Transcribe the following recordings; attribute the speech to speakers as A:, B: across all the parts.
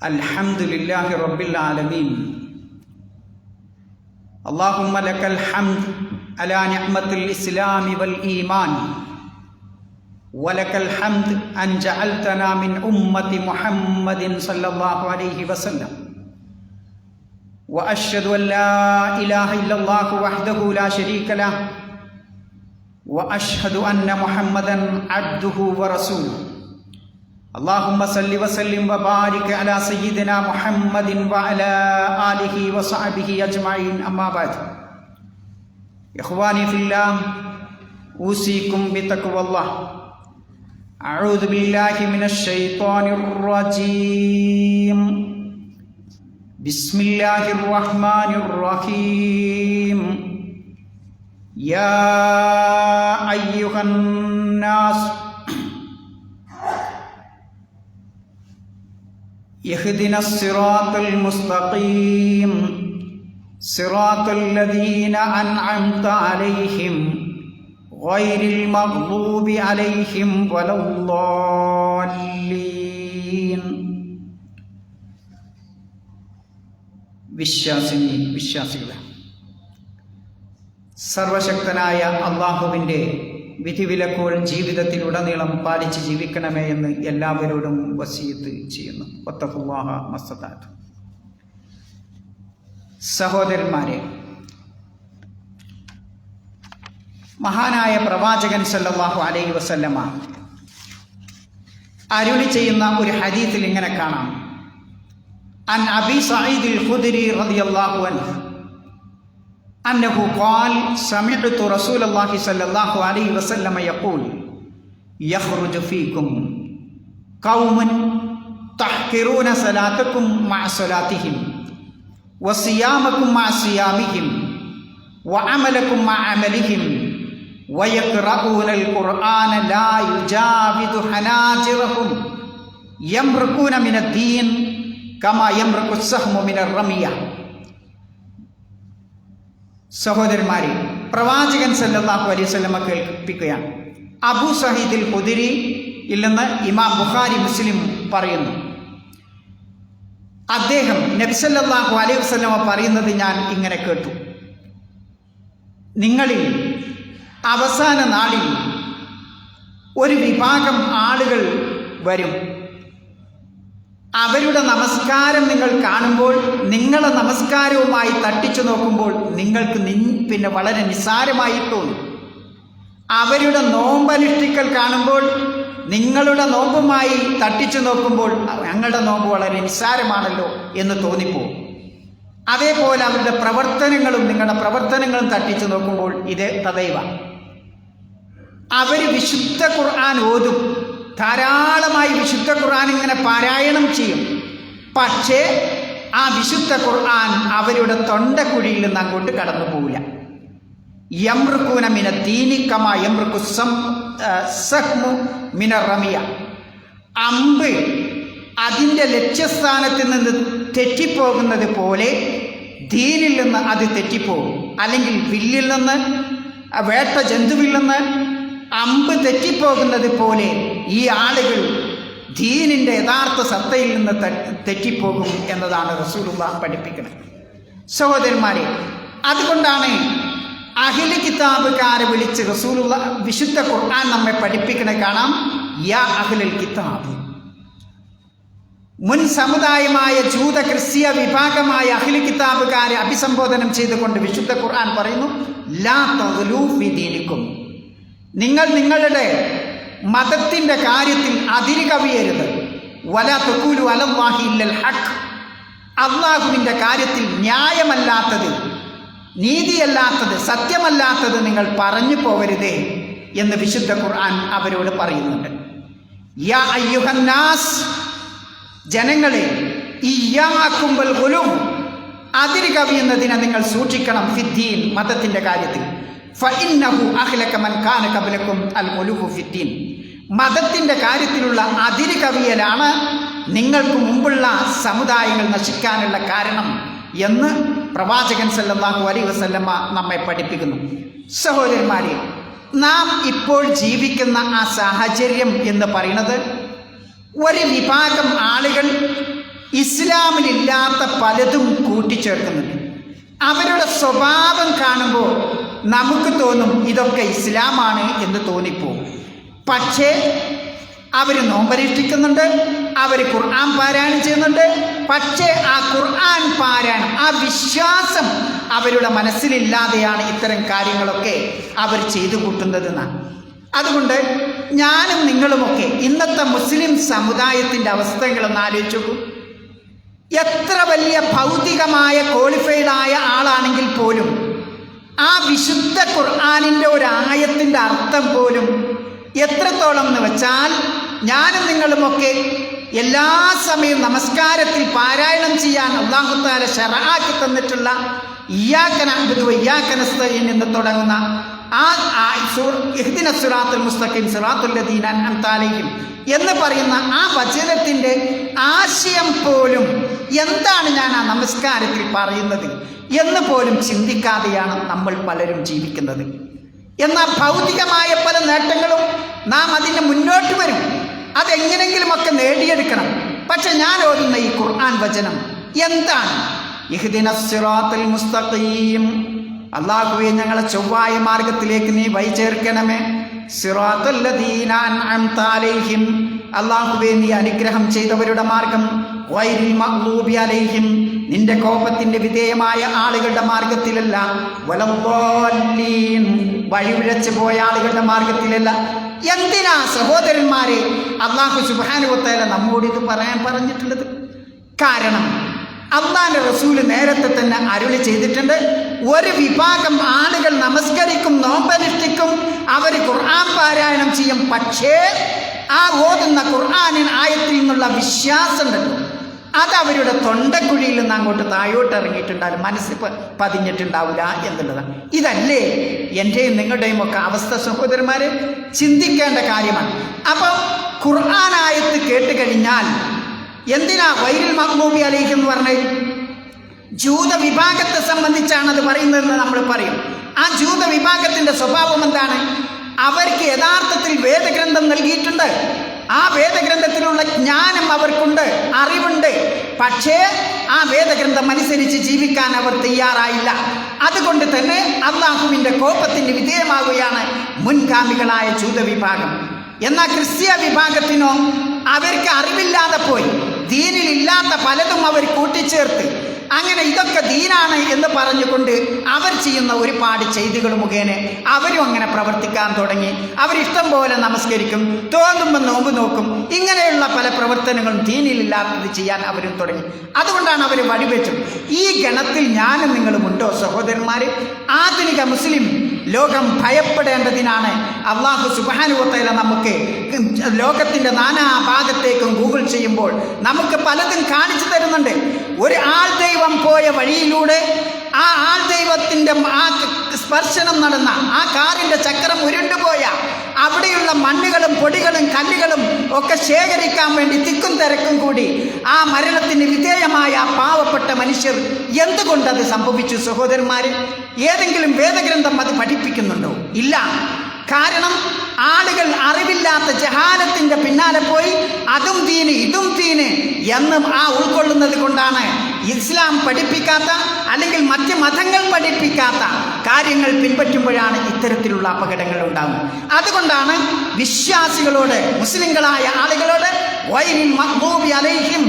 A: الحمد لله رب العالمين. اللهم لك الحمد على نعمة الإسلام والإيمان ولك الحمد أن جعلتنا من أمة محمد صلى الله عليه وسلم. وأشهد أن لا إله إلا الله وحده لا شريك له وأشهد أن محمدا عبده ورسوله. اللهم صل وسلم وبارك على سيدنا محمد وعلى آله وصحبه أجمعين أما بعد إخواني في الله أوصيكم بتقوى الله أعوذ بالله من الشيطان الرجيم بسم الله الرحمن الرحيم يا أيها الناس اهدنا الصراط المستقيم صراط الذين أنعمت عليهم غير المغضوب عليهم ولا الضالين വിശ്വാസിനി വിശ്വാസികളെ സർവശക്തനായ അള്ളാഹുവിൻ്റെ വിധിവിലക്കുകൾ ജീവിതത്തിലുടനീളം പാലിച്ച് ജീവിക്കണമേ എന്ന് എല്ലാവരോടും വസീത്ത് ചെയ്യുന്നു. ഒത്തഹുവാഹ മസ്തദാത്ത് സഹോദരന്മാരെ മഹാനായ പ്രവാചകൻ സല്ലാഹു അലൈ വസല്ലമ അരുളി ചെയ്യുന്ന ഒരു ഹദീത്തിൽ ഇങ്ങനെ കാണാം. അൻ അബി സഈദ് ഖുദരി റളിയല്ലാഹു അൻഹു أنه قال سمعت رسول الله صلى الله عليه وسلم يقول يخرج فيكم قوم تحقرون صلاتكم مع صلاتهم وصيامكم مع صيامهم وعملكم مع عملهم ويقرؤون القرآن لا يجاوز حناجرهم يمرقون من الدين كما يمرق السهم من الرمية. സഹോദരന്മാരെ പ്രവാചകൻ സല്ലാഹു അലൈവല്ലമ കേൾപ്പിക്കുകയാണ് അബു സഹീദിൽ ഹുദിരി ഇല്ലെന്ന് ഇമാം ബുഖാരി മുസ്ലിം പറയുന്നു. അദ്ദേഹം നബ്സല്ലാഹു അലൈഹി വസല്ലമ പറയുന്നത് ഞാൻ ഇങ്ങനെ കേട്ടു. നിങ്ങളിൽ അവസാന നാളിൽ ഒരു വിഭാഗം ആളുകൾ വരും. അവരുടെ നമസ്കാരം നിങ്ങൾ കാണുമ്പോൾ നിങ്ങളെ നമസ്കാരവുമായി തട്ടിച്ചു നോക്കുമ്പോൾ നിങ്ങൾക്ക് നി പിന്നെ വളരെ നിസ്സാരമായി തോന്നും. അവരുടെ നോമ്പനുഷ്ഠിക്കൽ കാണുമ്പോൾ നിങ്ങളുടെ നോമ്പുമായി തട്ടിച്ചു നോക്കുമ്പോൾ ഞങ്ങളുടെ നോമ്പ് വളരെ നിസ്സാരമാണല്ലോ എന്ന് തോന്നിപ്പോകും അതേപോലെ അവരുടെ പ്രവർത്തനങ്ങളും നിങ്ങളുടെ പ്രവർത്തനങ്ങളും തട്ടിച്ചു നോക്കുമ്പോൾ ഇത് തദൈവ അവർ വിശുദ്ധ ഖുർആൻ ഓതും. ധാരാളമായി വിശുദ്ധ ഖുർആൻ ഇങ്ങനെ പാരായണം ചെയ്യും. പക്ഷേ ആ വിശുദ്ധ ഖുർആൻ അവരുടെ തൊണ്ടക്കുഴിയിൽ നിന്ന് അങ്ങോട്ട് കടന്നു പോവില്ല. യമ്രുക്കൂന മിന ദീനിക്കമ യമ്രുക്കു സം സഹ്മു മിന റമിയ. അമ്പ് അതിന്റെ ലക്ഷ്യസ്ഥാനത്ത് നിന്ന് തെറ്റിപ്പോകുന്നത് പോലെ ദീനിൽ നിന്ന് അത് തെറ്റിപ്പോകും. അല്ലെങ്കിൽ വില്ലിൽ നിന്ന് വേട്ട ജന്തുവിൽ നിന്ന് അമ്പ് തെറ്റിപ്പോകുന്നത് പോലെ ഈ ആളുകൾ ദീനിന്റെ യഥാർത്ഥ സത്തയിൽ നിന്ന് തെറ്റിപ്പോകും എന്നതാണ് റസൂലുള്ള പഠിപ്പിക്കുന്നത്. സഹോദരന്മാരെ അതുകൊണ്ടാണ് അഖില കിതാബുകാരെ വിളിച്ച് റസൂലുള്ള വിശുദ്ധ ഖുർആൻ നമ്മെ പഠിപ്പിക്കണേ കാണാം. യാ അഖിലുൽ കിതാബ്. മുൻ സമുദായമായ ജൂത ക്രിസ്തീയ വിഭാഗമായ അഖില കിതാബുകാരെ അഭിസംബോധനം ചെയ്തുകൊണ്ട് വിശുദ്ധ ഖുർആൻ പറയുന്നു ലാ തലൂഫിദീനിക്കും നിങ്ങൾ നിങ്ങളുടെ മതത്തിന്റെ കാര്യത്തിൽ അതിര് കവിയരുത് വല തൊക്കൂലു അലല്ലാഹി ഇല്ലൽ ഹക്ക് അള്ളാഹുവിന്റെ കാര്യത്തിൽ ന്യായമല്ലാത്തത് നീതിയല്ലാത്തത് സത്യമല്ലാത്തത് നിങ്ങൾ പറഞ്ഞു പോകരുതേ എന്ന് വിശുദ്ധ ഖുർആൻ അവരോട് പറയുന്നുണ്ട്. യാ അയ്യുഹന്നാസ് ജനങ്ങളെ ഇയാക്കുമ്പൽ ഗുലും അതിര് കവിയുന്നതിനെ നിങ്ങൾ സൂക്ഷിക്കണം ഫിദ്ദീൻ മതത്തിന്റെ കാര്യത്തിൽ. മതത്തിന്റെ കാര്യത്തിലുള്ള അതിര് കവിയലാണ് നിങ്ങൾക്ക് മുമ്പുള്ള സമുദായങ്ങൾ നശിക്കാനുള്ള കാരണം എന്ന് പ്രവാചകൻ സല്ലല്ലാഹു അലൈഹി വസല്ലമ്മ നമ്മെ പഠിപ്പിക്കുന്നു. സഹോദരന്മാരെ നാം ഇപ്പോൾ ജീവിക്കുന്ന ആ സാഹചര്യം എന്ന് പറയുന്നത് ഒരു വിഭാഗം ആളുകൾ ഇസ്ലാമിലില്ലാത്ത പലതും കൂട്ടിച്ചേർക്കുന്നുണ്ട്. അവരുടെ സ്വഭാവം കാണുമ്പോൾ നമുക്ക് തോന്നും ഇതൊക്കെ ഇസ്ലാമാണ് എന്ന് തോന്നിപ്പോകും പക്ഷേ അവർ നോമ്പരീക്ഷിക്കുന്നുണ്ട് അവർ ഖുർആൻ പാരായണം ചെയ്യുന്നുണ്ട്. പക്ഷേ ആ ഖുർആൻ പാരായണം ആ വിശ്വാസം അവരുടെ മനസ്സിലില്ലാതെയാണ് ഇത്തരം കാര്യങ്ങളൊക്കെ അവർ ചെയ്തു കൂട്ടുന്നതെന്നാണ് അതുകൊണ്ട് ഞാനും നിങ്ങളുമൊക്കെ ഇന്നത്തെ മുസ്ലിം സമുദായത്തിന്റെ അവസ്ഥകളൊന്ന് ആലോചിച്ചു എത്ര വലിയ ഭൗതികമായ ക്വാളിഫൈഡായ ആളാണെങ്കിൽ പോലും ആ വിശുദ്ധ ഖുർആാനിന്റെ ഒരു ആയത്തിന്റെ അർത്ഥം പോലും എത്രത്തോളം എന്ന് വെച്ചാൽ ഞാനും നിങ്ങളുമൊക്കെ എല്ലാ സമയവും നമസ്കാരത്തിൽ പാരായണം ചെയ്യാൻ അള്ളാഹുത്താല ഷറാക്കി തന്നിട്ടുള്ള ഇയാക്കന ഇയാക്കനസ്തീൻ എന്ന് തുടങ്ങുന്ന ആ സുറാത്തുൽ മുസ്തഖിം സുറാത്തുല്ലദീൻ അൻതാലയും എന്ന് പറയുന്ന ആ വചനത്തിന്റെ ആശയം പോലും എന്താണ് ഞാൻ ആ നമസ്കാരത്തിൽ പറയുന്നത്? എന്ന് പോലും ചിന്തിക്കാതെയാണ് നമ്മൾ പലരും ജീവിക്കുന്നത്. എന്നാൽ ഭൗതികമായ പല നേട്ടങ്ങളും നാം അതിന് മുന്നോട്ട് വരും. അതെങ്ങനെങ്കിലുമൊക്കെ നേടിയെടുക്കണം. പക്ഷെ ഞാൻ ഓതുന്ന ഈ ഖുർആൻ വചനം എന്താണ്? ഇഹ്ദിന സിറാത്തുൽ മുസ്തഖീം. അള്ളാഹുവെ ഞങ്ങളെ ചൊവ്വായ മാർഗത്തിലേക്ക് നീ വൈ ചേർക്കണമേ സിറാത്തുല്ലദീന അൻഅംത അലൈഹിം. അള്ളാഹുവെ നീ അനുഗ്രഹം ചെയ്തവരുടെ മാർഗം അലൈഹിം നിന്റെ കോപത്തിന്റെ വിധേയമായ ആളുകളുടെ മാർഗത്തിലല്ല വഴിവിഴച്ചു പോയ ആളുകളുടെ മാർഗത്തിലല്ല എന്തിനാ സഹോദരന്മാരെ? അള്ളാഹു സുബാനുവത്തേല നമ്മോട് ഇത് പറയാൻ പറഞ്ഞിട്ടുള്ളത്. കാരണം അള്ളാന്റെ റസൂൽ നേരത്തെ തന്നെ അരുളി ചെയ്തിട്ടുണ്ട്. ഒരു വിഭാഗം ആളുകൾ നമസ്കരിക്കും നോമ്പനുഷ്ഠിക്കും. അവർ ഖുർആൻ പാരായണം ചെയ്യും. പക്ഷേ ആ ഓതുന്ന ഖുർആാനിൻ ആയത്തിൽ നിന്നുള്ള വിശ്വാസം ഉണ്ടല്ലോ അത് അവരുടെ തൊണ്ടക്കുഴിയിൽ നിന്ന് അങ്ങോട്ട് താഴോട്ട് ഇറങ്ങിയിട്ടുണ്ടാവില്ല മനസ്സിൽ പതിഞ്ഞിട്ടുണ്ടാവില്ല എന്നുള്ളതാണ് ഇതല്ലേ എന്റെയും നിങ്ങളുടെയും ഒക്കെ അവസ്ഥ സഹോദരന്മാരെ? ചിന്തിക്കേണ്ട കാര്യമാണ്. അപ്പം ഖുർആാനായത്ത് കേട്ട് കഴിഞ്ഞാൽ എന്തിനാ വൈരിൽ മഹ്മൂബി അലൈഹി എന്ന് പറഞ്ഞത് ജൂത വിഭാഗത്തെ സംബന്ധിച്ചാണ് അത് പറയുന്നതെന്ന് നമ്മൾ പറയും. ആ ജൂത വിഭാഗത്തിന്റെ സ്വഭാവം എന്താണ്? അവർക്ക് യഥാർത്ഥത്തിൽ വേദഗ്രന്ഥം നൽകിയിട്ടുണ്ട്. ആ വേദഗ്രന്ഥത്തിലുള്ള ജ്ഞാനം അവർക്കുണ്ട് അറിവുണ്ട്. പക്ഷേ ആ വേദഗ്രന്ഥം അനുസരിച്ച് ജീവിക്കാൻ അവർ തയ്യാറായില്ല. അതുകൊണ്ട് തന്നെ അള്ളാഹുവിന്റെ കോപത്തിന് വിധേയമാവുകയാണ് മുൻഗാമികളായ ജൂതവിഭാഗം. എന്നാൽ ക്രിസ്തീയ വിഭാഗത്തിനോ അവർക്ക് അറിവില്ലാതെ പോയി ദീനിലില്ലാത്ത പലതും അവർ കൂട്ടിച്ചേർത്ത്. അങ്ങനെ ഇതൊക്കെ ദീനാണ് എന്ന് പറഞ്ഞുകൊണ്ട് അവർ ചെയ്യുന്ന ഒരുപാട് ചെയ്തികൾ മുഖേന അവരും അങ്ങനെ പ്രവർത്തിക്കാൻ തുടങ്ങി. അവരിഷ്ടം പോലെ നമസ്കരിക്കും തോന്നുമ്പോൾ നോമ്പ് നോക്കും. ഇങ്ങനെയുള്ള പല പ്രവർത്തനങ്ങളും ദീനിലില്ലാത്തത് ചെയ്യാൻ അവരും തുടങ്ങി. അതുകൊണ്ടാണ് അവർ വഴിവെച്ചത് ഈ ഗണത്തിൽ ഞാനും നിങ്ങളും ഉണ്ടോ സഹോദരന്മാർ ആധുനിക മുസ്ലിം ലോകം ഭയപ്പെടേണ്ടതിനാണ് അള്ളാഹു സുബാനുവത്തയില നമുക്ക് ലോകത്തിന്റെ നാനാ ഭാഗത്തേക്കും ഗൂഗിൾ ചെയ്യുമ്പോൾ നമുക്ക് പലതും കാണിച്ചു തരുന്നുണ്ട്. ഒരു ആൾ ദൈവം പോയ വഴിയിലൂടെ ആ ആൾ ദൈവത്തിന്റെ ആ സ്പർശനം നടന്ന ആ കാറിന്റെ ചക്രം ഉരുണ്ടുപോയ അവിടെയുള്ള മണ്ണുകളും പൊടികളും കല്ലുകളും ഒക്കെ ശേഖരിക്കാൻ വേണ്ടി തിക്കും തിരക്കും കൂടി ആ മരണത്തിന് വിധേയമായ ആ പാവപ്പെട്ട മനുഷ്യർ എന്തുകൊണ്ടത് സംഭവിച്ചു സഹോദരന്മാരെ? ഏതെങ്കിലും വേദഗ്രന്ഥം അത് പഠിപ്പിക്കുന്നുണ്ടോ? ഇല്ല. കാരണം ആളുകൾ അറിവില്ലാത്ത ജഹാലത്തിന്റെ പിന്നാലെ പോയി അതും തീന് ഇതും തീന് എന്നും ആ ഉൾക്കൊള്ളുന്നത് കൊണ്ടാണ് ഇസ്ലാം പഠിപ്പിക്കാത്ത അല്ലെങ്കിൽ മറ്റ് മതങ്ങൾ പഠിപ്പിക്കാത്ത കാര്യങ്ങൾ പിൻപറ്റുമ്പോഴാണ് ഇത്തരത്തിലുള്ള അപകടങ്ങൾ ഉണ്ടാകുന്നത്. അതുകൊണ്ടാണ് വിശ്വാസികളോട് മുസ്ലിങ്ങളായ ആളുകളോട് അലൈഹിം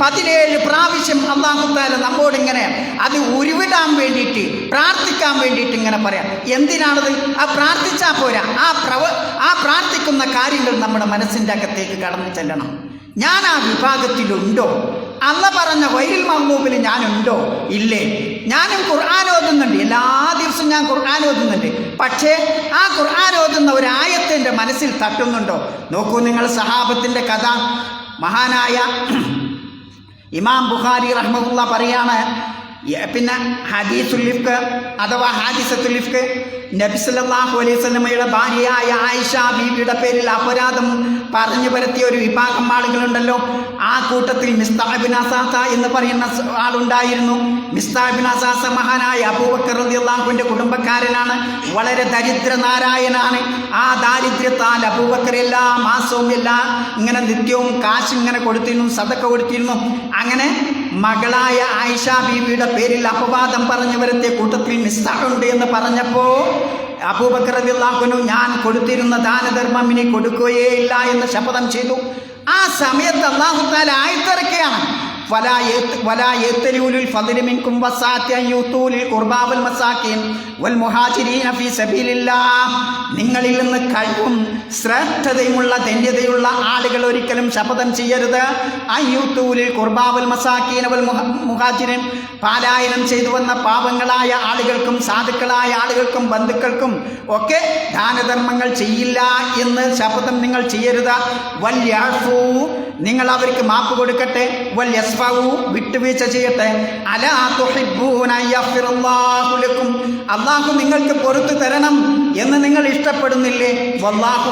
A: പതിനേഴ് പ്രാവശ്യം അള്ളാഹുത്താല നമ്മോട് ഇങ്ങനെ അത് ഉരുവിടാൻ വേണ്ടിയിട്ട് പ്രാർത്ഥിക്കാൻ വേണ്ടിയിട്ട് ഇങ്ങനെ പറയാം. എന്തിനാണത്? ആ പ്രാർത്ഥിച്ചാൽ പോരാ. ആ പ്രവ ആ പ്രാർത്ഥിക്കുന്ന കാര്യങ്ങൾ നമ്മുടെ മനസ്സിന്റെ അകത്തേക്ക് കടന്നു ചെല്ലണം. ഞാൻ ആ വിഭാഗത്തിലുണ്ടോ? അല്ല പറഞ്ഞ വൈരിൽ മങ്കൂപ്പിൽ ഞാനുണ്ടോ? ഇല്ലേ. ഞാനും ഖുർആൻ ഓതുന്നുണ്ട്. എല്ലാ ദിവസവും ഞാൻ ഖുർആൻ ഓതുന്നുണ്ട്. പക്ഷേ ആ ഖുർആൻ ഓതുന്ന ഒരു മനസ്സിൽ തട്ടുന്നുണ്ടോ? നോക്കൂ നിങ്ങൾ സഹാബത്തിന്റെ കഥ. മഹാനായ ഇമാം ബുഖാരി റഹ്മുള്ള പറയാണ് പിന്നെ ഹദീസുൽ ലിഫ്ക്ക് അഥവാ ഹാദിസത്തുൽ ഇഫ്ക് നബി സല്ലല്ലാഹു അലൈഹി വസല്ലമയുടെ ഭാര്യയായ ആയിഷ ബീബിയുടെ പേരിൽ അപരാധം പറഞ്ഞു വരുത്തിയ ഒരു വിഭാഗം ആളുകളുണ്ടല്ലോ. ആ കൂട്ടത്തിൽ മിസ്താബിൻ അസാസ എന്ന് പറയുന്ന ആളുണ്ടായിരുന്നു. മിസ്താബിൻ അസാസ മഹാനായ അബൂബക്കർ അള്ളാഹുവിന്റെ കുടുംബക്കാരനാണ്. വളരെ ദരിദ്രനാരായണാണ് ആ ദാരിദ്ര്യത്താൽ അബൂബക്കർ എല്ലാ മാസവും എല്ലാ ഇങ്ങനെ നിത്യവും കാശ് ഇങ്ങനെ കൊടുത്തിരുന്നു സതക്ക കൊടുത്തിരുന്നു. അങ്ങനെ മകളായ ആയിഷ ബീവിയുടെ പേരിൽ അപവാദം പറഞ്ഞു വരുത്തിയ കൂട്ടത്തിൽ മിസ്താറുണ്ട് എന്ന് പറഞ്ഞപ്പോ അബൂബക്കർ റളിയല്ലാഹുവിനു ഞാൻ കൊടുത്തിരുന്ന ദാനധർമ്മം ഇനി കൊടുക്കുകയേ ഇല്ല എന്ന് ശപഥം ചെയ്തു. ആ സമയത്ത് അള്ളാഹുത്താല ആയിത്തിറക്കുകയാണ്. ولا يت- ولا يتلوا للفضل منكم وسعة أن يؤتوا للقربى والمساكين والمهاجرين في سبيل الله നിങ്ങളിൽ നിന്ന് കഴിവും ശ്രേഷ്ഠതയുമുള്ള ധന്യതയുള്ള ആളുകൾ ഒരിക്കലും ശപഥം ചെയ്യരുത് അയ്യൂത്തൂലിൽ കുർബാവൽ മസാക്കീനവൽ മുഹാജിരൻ പാലായനം ചെയ്തു വന്ന പാവങ്ങളായ ആളുകൾക്കും സാധുക്കളായ ആളുകൾക്കും ബന്ധുക്കൾക്കും ഒക്കെ ദാനധർമ്മങ്ങൾ ചെയ്യില്ല എന്ന് ശപഥം നിങ്ങൾ ചെയ്യരുത് വൽ യാഫൂ നിങ്ങൾ അവർക്ക് മാപ്പ് കൊടുക്കട്ടെ? വൽ യസ്ഫാവു വിട്ടുവീഴ്ച ചെയ്യട്ടെ. അള്ളാഹു നിങ്ങൾക്ക് പൊറത്തു തരണം എന്ന് നിങ്ങൾ ഇഷ്ടപ്പെടുന്നില്ലേ? വല്ലാഹു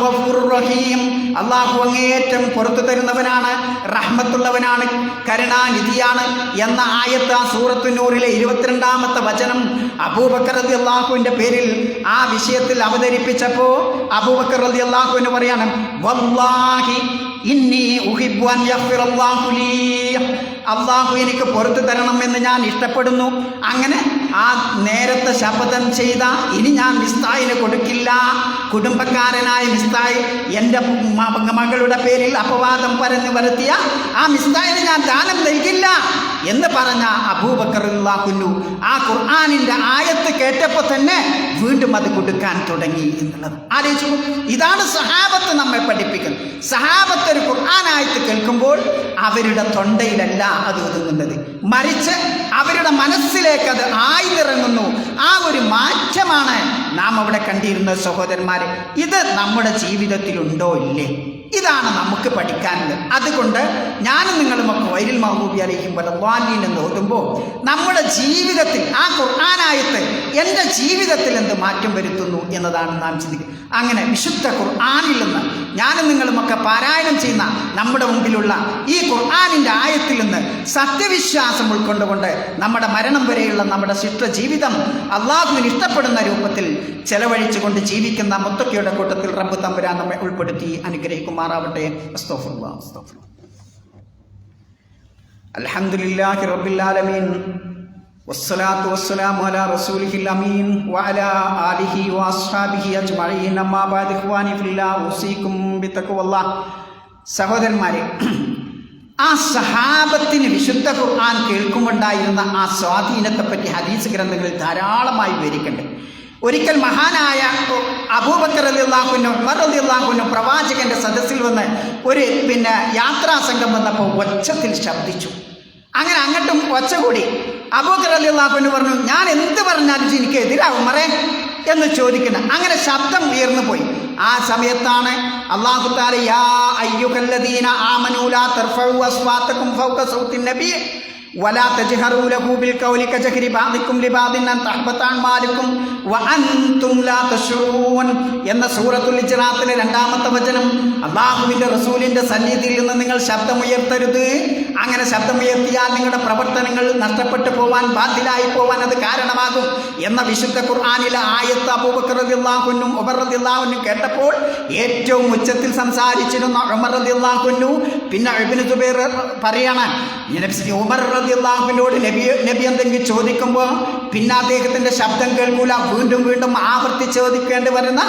A: റഹീം. അള്ളാഹു അങ്ങേയറ്റം പുറത്തു തരുന്നവനാണ് റഹ്മത്തുള്ളവനാണ് കരുണാനിധിയാണ് എന്ന ആയത്ത് ആ സൂറത്തുനൂറിലെ ഇരുപത്തിരണ്ടാമത്തെ വചനം അബൂബക്കർ റതി അള്ളാഹുവിന്റെ പേരിൽ ആ വിഷയത്തിൽ അവതരിപ്പിച്ചപ്പോൾ അബൂബക്കർ റതി അള്ളാഹുവിന് പറയാണ് വല്ലാഹി ഇന്നി ലീ. അള്ളാഹു എനിക്ക് പുറത്തു തരണം എന്ന് ഞാൻ ഇഷ്ടപ്പെടുന്നു. അങ്ങനെ ആ നേരത്തെ ശപഥം ചെയ്ത ഇനി ഞാൻ മിസ്തായിന് കൊടുക്കില്ല. കുടുംബക്കാരനായ മിസ്തായി എന്റെ മകളുടെ പേരിൽ അപവാദം പറഞ്ഞു വരുത്തിയ ആ മിസ്തായിന് ഞാൻ ദാനം നൽകില്ല എന്ന് പറഞ്ഞ അബൂബക്കറുല്ലാഹുന്നു ആ ഖുർആാനിന്റെ ആയത്ത് കേട്ടപ്പോൾ തന്നെ വീണ്ടും അത് കൊടുക്കാൻ തുടങ്ങി എന്നുള്ളത്. ആലോചിച്ചു ഇതാണ് സഹാബത്ത് നമ്മെ പഠിപ്പിക്കുന്നത്. സഹാബത്ത് ഒരു ഖുർആാനായത്ത് കേൾക്കുമ്പോൾ അവരുടെ തൊണ്ടയിലല്ല അത് ഒതുങ്ങുന്നത്. മറിച്ച് അവരുടെ മനസ്സിലേക്ക് അത് ആയിലിറങ്ങുന്നു ആ ഒരു മാറ്റമാണ് നാം അവിടെ കണ്ടിരുന്ന സഹോദരന്മാരെ ഇത് നമ്മുടെ ജീവിതത്തിലുണ്ടോ ഇല്ലേ? ഇതാണ് നമുക്ക് പഠിക്കാനുള്ളത്. അതുകൊണ്ട് ഞാനും നിങ്ങളുമൊക്കെ വൈരിൽ മഹബൂബി അലഹിം വലവാലീൻ എന്ന് ഓതുമ്പോൾ നമ്മുടെ ജീവിതത്തിൽ ആ ഖുർആാനായത്ത് എന്റെ ജീവിതത്തിൽ എന്ത് മാറ്റം വരുത്തുന്നു എന്നതാണ് നാം ചിന്തിക്കുന്നത്. അങ്ങനെ വിശുദ്ധ ഖുർആാനിൽ നിന്ന് ഞാനും നിങ്ങളുമൊക്കെ പാരായണം ചെയ്യുന്ന നമ്മുടെ മുമ്പിലുള്ള ഈ ഖുർആാനിന്റെ ആയത്തിൽ നിന്ന് സത്യവിശ്വാസം ഉൾക്കൊണ്ടുകൊണ്ട് നമ്മുടെ മരണം വരെയുള്ള നമ്മുടെ ശിഷ്ട ജീവിതം അള്ളാഹുവിന് ഇഷ്ടപ്പെടുന്ന രൂപത്തിൽ ചെലവഴിച്ചുകൊണ്ട് ജീവിക്കുന്ന മുത്തക്കയുടെ കൂട്ടത്തിൽ റബ്ബ് തമ്പുരാൻ നമ്മെ ഉൾപ്പെടുത്തി അനുഗ്രഹിക്കുമാറാവട്ടെ ചെയ്യുമാറാവട്ടെ അസ്തോഫുള്ള അസ്തോഫുള്ള അലഹമുല്ലാഹി റബില്ലാലമീൻ വസ്സലാത്തു വസ്സലാമു അലാ റസൂലിഹിൽ അമീൻ. വഅലാ ആലിഹി വഅസ്ഹാബിഹി അജ്മഈൻ. അമ്മാ ബഅദ് ഇഖ്വാനി ഫില്ലാ ഉസീകും ബിത്തഖ്വല്ലാഹ്. സഹോദരന്മാരെ ആ സഹാബത്തിന് വിശുദ്ധ ഖുർആൻ കേൾക്കുമ്പോണ്ടായിരുന്ന ആ സ്വാധീനത്തെ പറ്റി ഹദീസ് ഗ്രന്ഥങ്ങളിൽ ധാരാളമായി വിവരിക്കണ്ടേ. ഒരിക്കൽ മഹാനായ അബൂബക്കർ അലി അള്ളാഹുനും ഉമർ അലി അള്ളാഹുനും പ്രവാചകന്റെ സദസ്സിൽ വന്ന് ഒരു പിന്നെ യാത്രാ സംഘം വന്നപ്പോൾ ഒച്ചത്തിൽ ശബ്ദിച്ചു. അങ്ങനെ അങ്ങോട്ടും ഒച്ച കൂടി. അബൂബക്കർ അലി അള്ളാഹുവിന് പറഞ്ഞു ഞാൻ എന്ത് പറഞ്ഞാലും എനിക്ക് എതിരാകും മറേ എന്ന് ചോദിക്കണം അങ്ങനെ ശബ്ദം ഉയർന്നു പോയി. ആ സമയത്താണ് അള്ളാഹു താല യാ അയ്യുഹല്ലദീന ആമനൂലാ തർഫഉ അസ്വാതകും ഫൗക സൗത്തിൻ നബി ولا تجهروا له بالقول كجهر بعضكم لبعض أن تحبط أعمالكم وأنتم لا تشعرون എന്ന സൂറത്തുൽ ഇജ്റാത്തിലെ രണ്ടാമത്തെ വചനം അള്ളാഹുവിന്റെ റസൂലിന്റെ സന്നിധിയിൽ നിന്ന് നിങ്ങൾ ശബ്ദമുയർത്തരുത് അങ്ങനെ ശബ്ദമുയർത്തിയാൽ നിങ്ങളുടെ പ്രവർത്തനങ്ങൾ നഷ്ടപ്പെട്ടു പോവാൻ ബാധ്യലായി പോവാൻ അത് കാരണമാകും എന്ന വിശുദ്ധ ഖുർആാനിലെ ആയത്ത് അബൂബക്കർ റളിയല്ലാഹുവിനും ഉമർ റളിയല്ലാഹുവിനും കേട്ടപ്പോൾ ഏറ്റവും ഉച്ചത്തിൽ സംസാരിച്ചിരുന്ന ഉമർ റളിയല്ലാഹുവിനു പിന്നെ ഇബ്നു സുബൈർ പറയാണ് ഉമർ റബിള്ളാഹുവിനോട് നബി നബി എന്തെങ്കിലും ചോദിക്കുമ്പോൾ പിന്നെ അദ്ദേഹത്തിന്റെ ശബ്ദം കേൾക്കൂല വീണ്ടും വീണ്ടും ആവർത്തി ചോദിക്കേണ്ടി വരുന്ന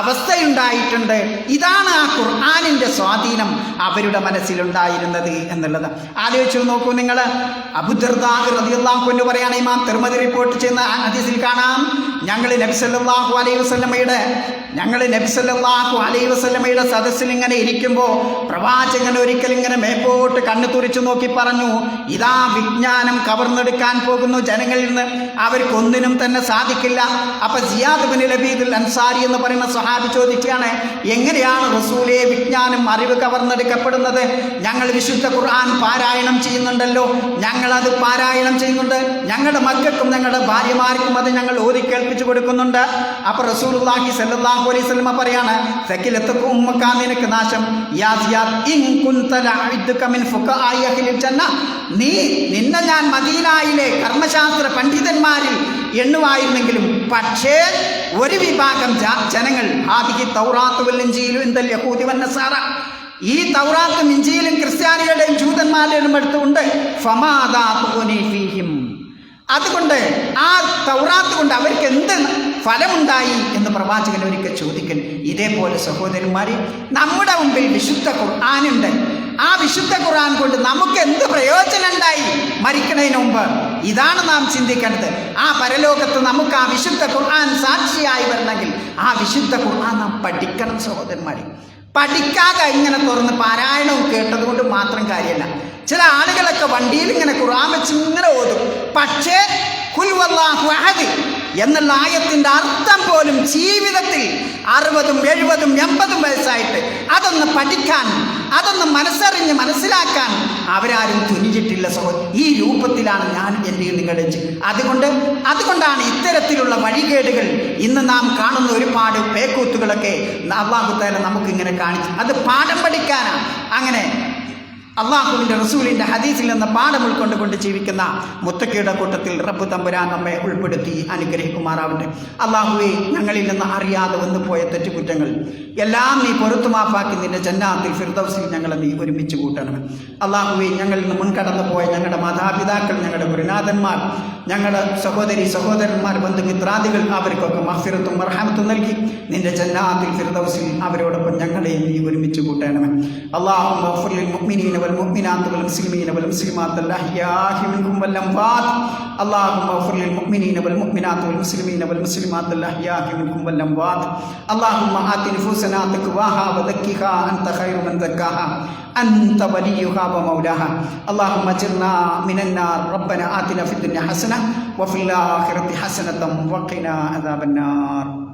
A: അവസ്ഥയുണ്ടായിട്ടുണ്ട്. ഇതാണ് ആ ഖുർആാനിന്റെ സ്വാധീനം അവരുടെ മനസ്സിലുണ്ടായിരുന്നത് എന്നുള്ളത്. ആലോചിച്ചു നോക്കൂ നിങ്ങൾ അബുദർദാഹ് എന്ന് പറയാണ് ഇമാം തിരുമതി റിപ്പോർട്ട് ചെയ്യുന്ന ഹദീസിൽ കാണാം ഞങ്ങൾ നബിസല്ലാഹു അലൈഹി വസ്ലമയുടെ ഞങ്ങൾ നബിസല്ലാഹു അലൈഹി വസ്ലമയുടെ സദസ്സിൽ ഇങ്ങനെ ഇരിക്കുമ്പോൾ പ്രവാചകൻ ഒരിക്കൽ ഇങ്ങനെ മേപ്പോട്ട് കണ്ണു തുറിച്ചു നോക്കി പറഞ്ഞു ഇതാ വിജ്ഞാനം കവർന്നെടുക്കാൻ പോകുന്നു ജനങ്ങളിൽ നിന്ന്. അവർക്കൊന്നിനും തന്നെ സാധിക്കില്ല. അപ്പം സിയാദ് ബിൻ ലബീദുൽ അൻസാരി എന്ന് പറയുന്ന സ്വഹാബി ചോദിക്കുകയാണ് എങ്ങനെയാണ് റസൂലെ വിജ്ഞാനം അറിവ് കവർന്നെടുക്കപ്പെടുന്നത്? ഞങ്ങൾ വിശുദ്ധ ഖുർആൻ പാരായണം ചെയ്യുന്നുണ്ടല്ലോ. ഞങ്ങളത് പാരായണം ചെയ്യുന്നുണ്ട്. ഞങ്ങളുടെ മക്കൾക്കും ഞങ്ങളുടെ ഭാര്യമാർക്കും അത് ഞങ്ങൾ ഓതി കേൾപ്പിച്ചു കൊടുക്കുന്നുണ്ട്. അപ്പൊ റസൂലുള്ളാഹി സല്ലല്ലാഹു അലൈഹി വസല്ലമ പറയാണ് സക്കിലത്തുക്കും ഉമ്മക്കാ നിനക്ക് നാശം. യാ സിയാദ് ഇൻ കുൻത ലഅഇദ്ക മിൻ ഫുഖാഇ അഹ്ലിൽ ജന്ന നീ നിന്നെ ഞാൻ മദീനായിലെ കർമ്മശാസ്ത്ര പണ്ഡിതന്മാരിൽ എണ്ണുമായിരുന്നെങ്കിലും പക്ഷേ ഒരു വിഭാഗം ജനങ്ങൾ ഹാദിഹി തൗറാത്ത് വൽ ഇൻജീലു ഇൻദൽ യഹൂദി വൻ നസാറ. ഈ തൗറാത്തും ഇഞ്ചിയിലും ക്രിസ്ത്യാനികളുടെയും ജൂതന്മാരുടെയും അടുത്തുണ്ട്. ഫമാദാ ഫീഹിം. അതുകൊണ്ട് ആ തൗറാത്ത് കൊണ്ട് അവർക്ക് എന്ത് ഫലമുണ്ടായി എന്ന് പ്രവാചകൻ ഒരിക്കൽ ചോദിക്കൽ ഇതേപോലെ സഹോദരന്മാരെ നമ്മുടെ മുമ്പിൽ വിശുദ്ധ ഖുർആാനുണ്ട്. ആ വിശുദ്ധ ഖുർആൻ കൊണ്ട് നമുക്ക് എന്ത് പ്രയോജനം ഉണ്ടായി മരിക്കണതിന് മുമ്പ്. ഇതാണ് നാം ചിന്തിക്കേണ്ടത്. ആ പരലോകത്ത് നമുക്ക് ആ വിശുദ്ധ ഖുർആൻ സാക്ഷിയായി വരണമെങ്കിൽ ആ വിശുദ്ധ ഖുർആൻ നാം പഠിക്കണം സഹോദരന്മാരെ. പഠിക്കാതെ ഇങ്ങനെ തുറന്ന് പാരായണവും കേട്ടതുകൊണ്ട് മാത്രം കാര്യമല്ല. ചില ആളുകളൊക്കെ വണ്ടിയിൽ ഇങ്ങനെ ഖുർആൻ വെച്ച് ഇങ്ങനെ ഓതും. പക്ഷേ കുൽവല്ലാഹു അഹദ് എന്നുള്ള ആയത്തിന്റെ അർത്ഥം പോലും ജീവിതത്തിൽ അറുപതും എഴുപതും എൺപതും വയസ്സായിട്ട് അതൊന്ന് പഠിക്കാൻ അതൊന്ന് മനസ്സറിഞ്ഞ് മനസ്സിലാക്കാൻ അവരാരും തുനിഞ്ഞിട്ടില്ല സഹോ ഈ രൂപത്തിലാണ് ഞാൻ എന്റെ നിങ്ങളുടെ അതുകൊണ്ട് അതുകൊണ്ടാണ് ഇത്തരത്തിലുള്ള വഴികേടുകൾ ഇന്ന് നാം കാണുന്ന ഒരുപാട് പേക്കൂത്തുകളൊക്കെ അള്ളാഹുത്താല നമുക്കിങ്ങനെ കാണിച്ചു. അത് പാഠം പഠിക്കാനാണ് അങ്ങനെ അള്ളാഹുവിന്റെ റസൂലിന്റെ ഹദീസിൽ നിന്ന് പാഠം ഉൾക്കൊണ്ടുകൊണ്ട് ജീവിക്കുന്ന മുത്തക്കയുടെ കൂട്ടത്തിൽ റബ്ബ് തമ്പുരാൻ നമ്മെ ഉൾപ്പെടുത്തി അനുഗ്രഹിക്കുമാറാവട്ടെ. അള്ളാഹുവെ ഞങ്ങളിൽ നിന്ന് അറിയാതെ വന്നു പോയ തെറ്റുകുറ്റങ്ങൾ എല്ലാം നീ പുറത്തു മാപ്പാക്കി നിന്റെ ജന്നാത്തിൽ ഫിർദൌസിൽ ഞങ്ങളെ നീ ഒരുമിച്ച് കൂട്ടണം. അള്ളാഹുവെ ഞങ്ങളിൽ നിന്ന് മുൻകടന്നു പോയ ഞങ്ങളുടെ മാതാപിതാക്കൾ ഞങ്ങളുടെ ഗുരുനാഥന്മാർ ഞങ്ങളുടെ സഹോദരി സഹോദരന്മാർ ബന്ധുമിത്രാദികൾ അവർക്കൊക്കെ മഹ്ഫിറത്തും മർഹാമത്തും നൽകി നിന്റെ ജന്നാത്തിൽ ഫിർദൌസിൽ അവരോടൊപ്പം ഞങ്ങളെ നീ ഒരുമിച്ച് കൂട്ടണമേ. അള്ളാഹു والمؤمنات والمسلمين والمسلمات الأحياء منهم والأموات اللهم اغفر للمؤمنين والمؤمنات والمسلمين والمسلمات الأحياء منهم والأموات اللهم آت نفوسنا تقواها وزكها أنت خير من زكاها أنت وليها ومولاها اللهم اجرنا من النار ربنا آتنا في الدنيا حسنة وفي الآخرة حسنة وقنا عذاب النار